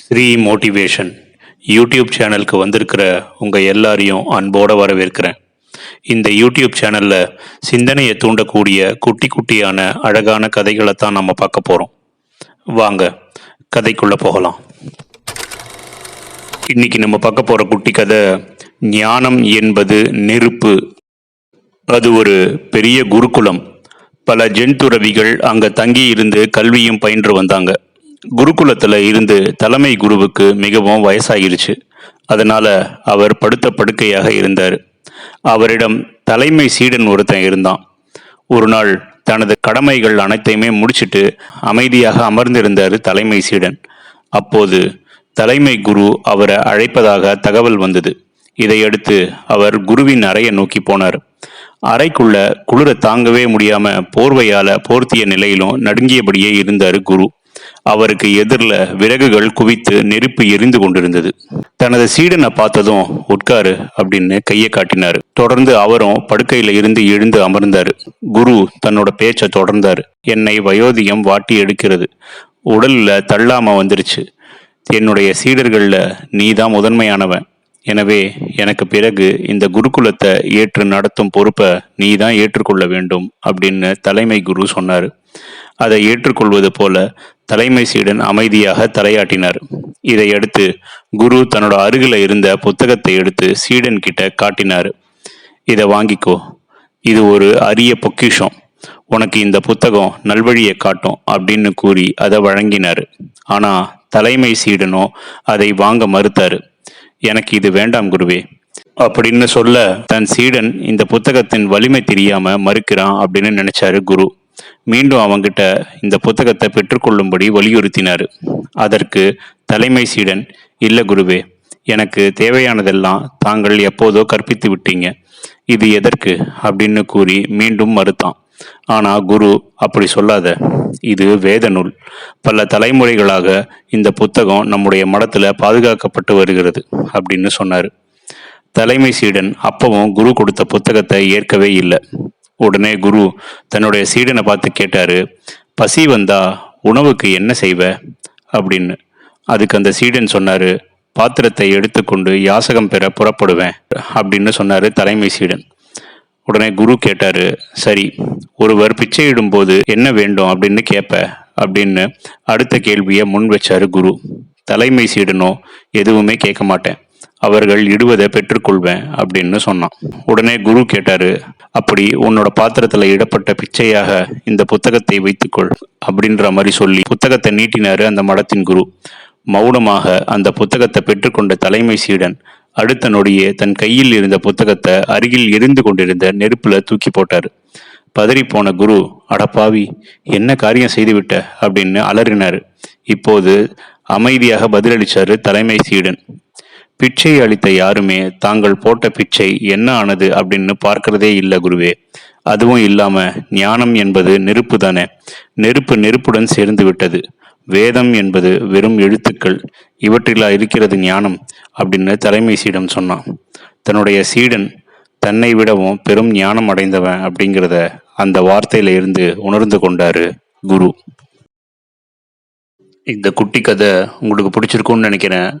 Sri motivation YouTube சேனலுக்கு வந்திருக்கிற உங்கள் எல்லாரையும் அன்போடு வரவேற்கிறேன். இந்த யூடியூப் சேனலில் சிந்தனையை தூண்டக்கூடிய குட்டி குட்டியான அழகான கதைகளை தான் நம்ம பார்க்க போகிறோம் வாங்க கதைக்குள்ளே போகலாம். இன்னைக்கு நம்ம பார்க்க போகிற குட்டி கதை ஞானம் என்பது நெருப்பு. அது ஒரு பெரிய குருகுலம். பல ஜென்துறவிகள் அங்கே தங்கி இருந்து கல்வியும் பயின்று வந்தாங்க. குருகுலத்துல இருந்து தலைமை குருவுக்கு மிகவும் வயசாகிருச்சு. அதனால அவர் படுத்த படுக்கையாக இருந்தார். அவரிடம் தலைமை சீடன் ஒருத்தன் இருந்தான். ஒரு நாள் தனது கடமைகள் அனைத்தையுமே முடிச்சிட்டு அமைதியாக அமர்ந்திருந்தார் தலைமை சீடன். அப்போது தலைமை குரு அவரை அழைப்பதாக தகவல் வந்தது. இதையடுத்து அவர் குருவின் அறையை நோக்கி போனார். அறைக்குள்ள குளிர தாங்கவே முடியாம போர்வையால போர்த்திய நிலையிலும் நடுங்கியபடியே இருந்தார் குரு. அவருக்கு எதிரில் விறகுகள் குவித்து நெருப்பு எரிந்து கொண்டிருந்தது. தனது சீடனை பார்த்ததும் உட்காரு அப்படின்னு கையை காட்டினாரு. தொடர்ந்து அவரும் படுக்கையில இருந்து எழுந்து அமர்ந்தாரு. குரு தன்னோட பேச்சை தொடர்ந்தாரு. என்னை வயோதிகம் வாட்டி எடுக்கிறது. உடல்ல தள்ளாம வந்துருச்சு. என்னுடைய சீடர்களில் நீ தான் முதன்மையானவன். எனவே எனக்கு பிறகு இந்த குருகுலத்தை ஏற்று நடத்தும் பொறுப்பை நீ தான் ஏற்றுக்கொள்ள வேண்டும் அப்படின்னு தலைமை குரு சொன்னார். அதை ஏற்றுக்கொள்வது போல தலைமை சீடன் அமைதியாக தலையாட்டினார். இதையடுத்து குரு தன்னோட அருகில் இருந்த புத்தகத்தை எடுத்து சீடன் கிட்ட காட்டினார். இதை வாங்கிக்கோ. இது ஒரு அரிய பொக்கிஷம். உனக்கு இந்த புத்தகம் நல்வழியை காட்டும் அப்படின்னு கூறி அதை வழங்கினார். ஆனா தலைமை சீடனோ அதை வாங்க மறுத்தாரு. எனக்கு இது வேண்டாம் குருவே. அப்படின்னு சொல்ல தன் சீடன் இந்த புத்தகத்தின் வலிமை தெரியாம மறுக்கிறான் அப்படின்னு நினைச்சாரு குரு. மீண்டும் அவங்கிட்ட இந்த புத்தகத்தை பெற்றுக்கொள்ளும்படி வலியுறுத்தினார். அதற்கு தலைமை சீடன் இல்லை குருவே எனக்கு தேவையானதெல்லாம் தாங்கள் எப்போதோ கற்பித்து விட்டீங்க. இது எதற்கு? அப்படின்னு கூறி மீண்டும் மறுத்தான். ஆனால் குரு அப்படி சொல்லாத. இது வேத நூல். பல தலைமுறைகளாக இந்த புத்தகம் நம்முடைய மடத்தில் பாதுகாக்கப்பட்டு வருகிறது அப்படின்னு சொன்னார். தலைமை சீடன் அப்பவும் குரு கொடுத்த புத்தகத்தை ஏற்கவே இல்லை. உடனே குரு தன்னுடைய சீடனை பார்த்து கேட்டாரு பசி வந்தா உணவுக்கு என்ன செய்வ? அப்படின்னு. அதுக்கு அந்த சீடன் சொன்னாரு பாத்திரத்தை எடுத்துக்கொண்டு யாசகம் பெற புறப்படுவேன் அப்படின்னு சொன்னாரு தலைமை சீடன். உடனே குரு கேட்டாரு சரி ஒருவர் பிச்சையிடும்போது என்ன வேண்டும் அப்படின்னு கேட்ப அப்படின்னு அடுத்த கேள்வியை முன் வச்சாரு குரு. தலைமை சீடனோ எதுவுமே கேட்க மாட்டேன். அவர்கள் இடுவதை பெற்றுக்கொள்வேன் அப்படின்னு சொன்னான். உடனே குரு கேட்டாரு அப்படி உன்னோட பாத்திரத்துல இடப்பட்ட பிச்சையாக இந்த புத்தகத்தை வைத்துக்கொள் அப்படின்ற மாதிரி சொல்லி புத்தகத்தை நீட்டினாரு அந்த மடத்தின் குரு. மௌனமாக அந்த புத்தகத்தை பெற்றுக்கொண்ட தலைமை சீடன் அடுத்த நொடியே தன் கையில் இருந்த புத்தகத்தை அருகில் எரிந்து கொண்டிருந்த நெருப்புல தூக்கி போட்டாரு. பதறிப்போன குரு அடப்பாவி என்ன காரியம் செய்துவிட்ட? அப்படின்னு அலறினாரு. இப்போது அமைதியாக பதிலளிச்சாரு தலைமை சீடன். பிச்சை அளித்த யாருமே தாங்கள் போட்ட பிச்சை என்ன ஆனது? அப்படின்னு பார்க்கிறதே இல்லை குருவே. அதுவும் இல்லாம ஞானம் என்பது நெருப்பு தானே. நெருப்பு நெருப்புடன் சேர்ந்து விட்டது. வேதம் என்பது வெறும் எழுத்துக்கள். இவற்றிலா இருக்கிறது ஞானம்? அப்படின்னு தலைமை சீடம் சொன்னான். தன்னுடைய சீடன் தன்னை விடவும் பெரும் ஞானம் அடைந்தவன் அப்படிங்கிறத அந்த வார்த்தையில இருந்து உணர்ந்து கொண்டாரு குரு. இந்த குட்டி கதை உங்களுக்கு பிடிச்சிருக்கும்னு நினைக்கிறேன்.